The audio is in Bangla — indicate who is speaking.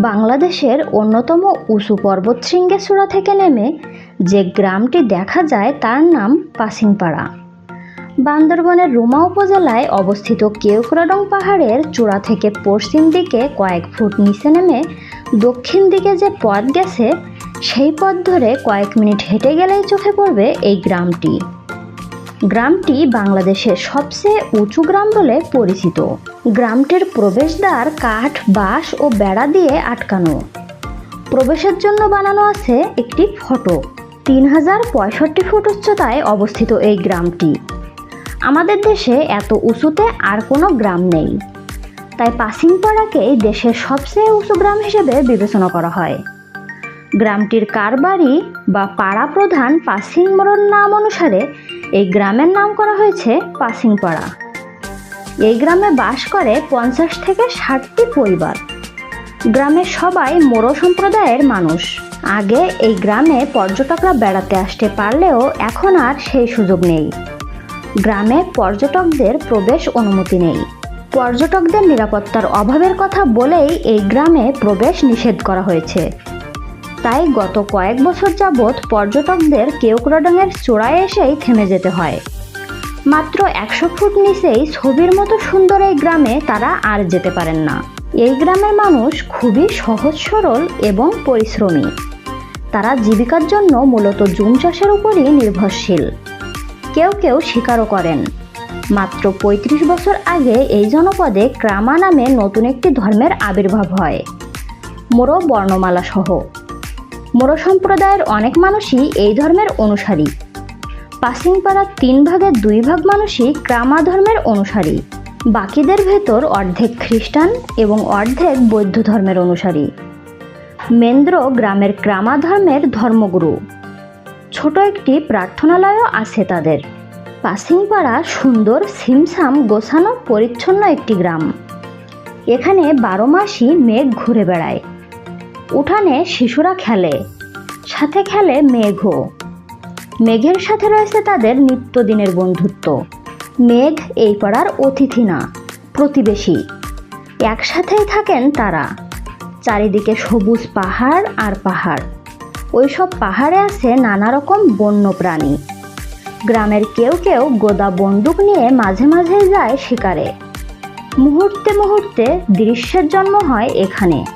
Speaker 1: বাংলাদেশের অন্যতম উঁচু পর্বতশৃঙ্গের চূড়া থেকে নেমে যে গ্রামটি দেখা যায় তার নাম পাসিংপাড়া বান্দরবনের রুমা উপজেলায় অবস্থিত কেওক্রাডং পাহাড়ের চূড়া থেকে পশ্চিম দিকে কয়েক ফুট নিচে নেমে দক্ষিণ দিকে যে পথ গেছে, সেই পথ ধরে কয়েক মিনিট হেঁটে গেলেই চোখে পড়বে এই গ্রামটি। গ্রামটি বাংলাদেশের সবচেয়ে উঁচু গ্রাম বলে পরিচিত। গ্রামটির প্রবেশদ্বার, কাঠ, বাঁশ ও বেড়া দিয়ে আটকানো। প্রবেশের জন্য বানানো আছে একটি ফটক তিন হাজার পঁয়ষট্টি ফুট উচ্চতায় অবস্থিত এই গ্রামটি। আমাদের দেশে এত উঁচুতে আর কোনো গ্রাম নেই। তাই পাসিংপাড়াকেই দেশের সবচেয়ে উঁচু গ্রাম হিসেবে বিবেচনা করা হয়। গ্রামটির কারবারি বা পাড়া প্রধান পাসিং মোড়র নাম অনুসারে এই গ্রামের নাম করা হয়েছে পাসিংপাড়া। এই গ্রামে বাস করে পঞ্চাশ থেকে ষাটটি পরিবার। গ্রামের সবাই মোরো সম্প্রদায়ের মানুষ। আগে এই গ্রামে পর্যটকরা বেড়াতে আসতে পারলেও এখন আর সেই সুযোগ নেই। গ্রামে পর্যটকদের প্রবেশ অনুমতি নেই। পর্যটকদের নিরাপত্তার অভাবের কথা বলেই এই গ্রামে প্রবেশ নিষেধ করা হয়েছে। তাই গত কয়েক বছর যাবৎ পর্যটকদের কেওক্রডংয়ের চূড়ায় এসেই থেমে যেতে হয়। মাত্র একশো ফুট নিচেই ছবির মতো সুন্দর এই গ্রামে তারা আর যেতে পারেন না। এই গ্রামের মানুষ খুবই সহজ সরল এবং পরিশ্রমী। তারা জীবিকার জন্য মূলত জুম চাষের উপরই নির্ভরশীল। কেউ কেউ স্বীকারও করেন। মাত্র ৩৫ বছর আগে এই জনপদে ক্রামা নামে নতুন একটি ধর্মের আবির্ভাব হয়। মোরো বর্ণমালা সহ মোরো সম্প্রদায়ের অনেক মানুষই এই ধর্মের অনুসারী। পাসিংপাড়ার তিন ভাগের দুই ভাগ মানুষই ক্রামা ধর্মের অনুসারী। বাকিদের ভেতর অর্ধেক খ্রিস্টান এবং অর্ধেক বৌদ্ধ ধর্মের অনুসারী। মেন্দ্র গ্রামের ক্রামা ধর্মের ধর্মগুরু। ছোট একটি প্রার্থনালয়ও আছে তাদের। পাসিংপাড়া সুন্দর, সিমসাম, গোছানো, পরিচ্ছন্ন একটি গ্রাম। এখানে বারো মাসই মেঘ ঘুরে বেড়ায়। উঠানে শিশুরা খেলে, সাথে খেলে মেঘও। মেঘের সাথে রয়েছে তাদের নিত্যদিনের বন্ধুত্ব। মেঘ এই পাড়ার অতিথি না, প্রতিবেশী। একসাথেই থাকেন তারা। চারিদিকে সবুজ পাহাড় আর পাহাড়। ওইসব পাহাড়ে আছে নানা রকম বন্য প্রাণী গ্রামের কেউ কেউ গোদা বন্দুক নিয়ে মাঝে মাঝে যায় শিকারে। মুহূর্তে মুহূর্তে দৃশ্যের জন্ম হয় এখানে।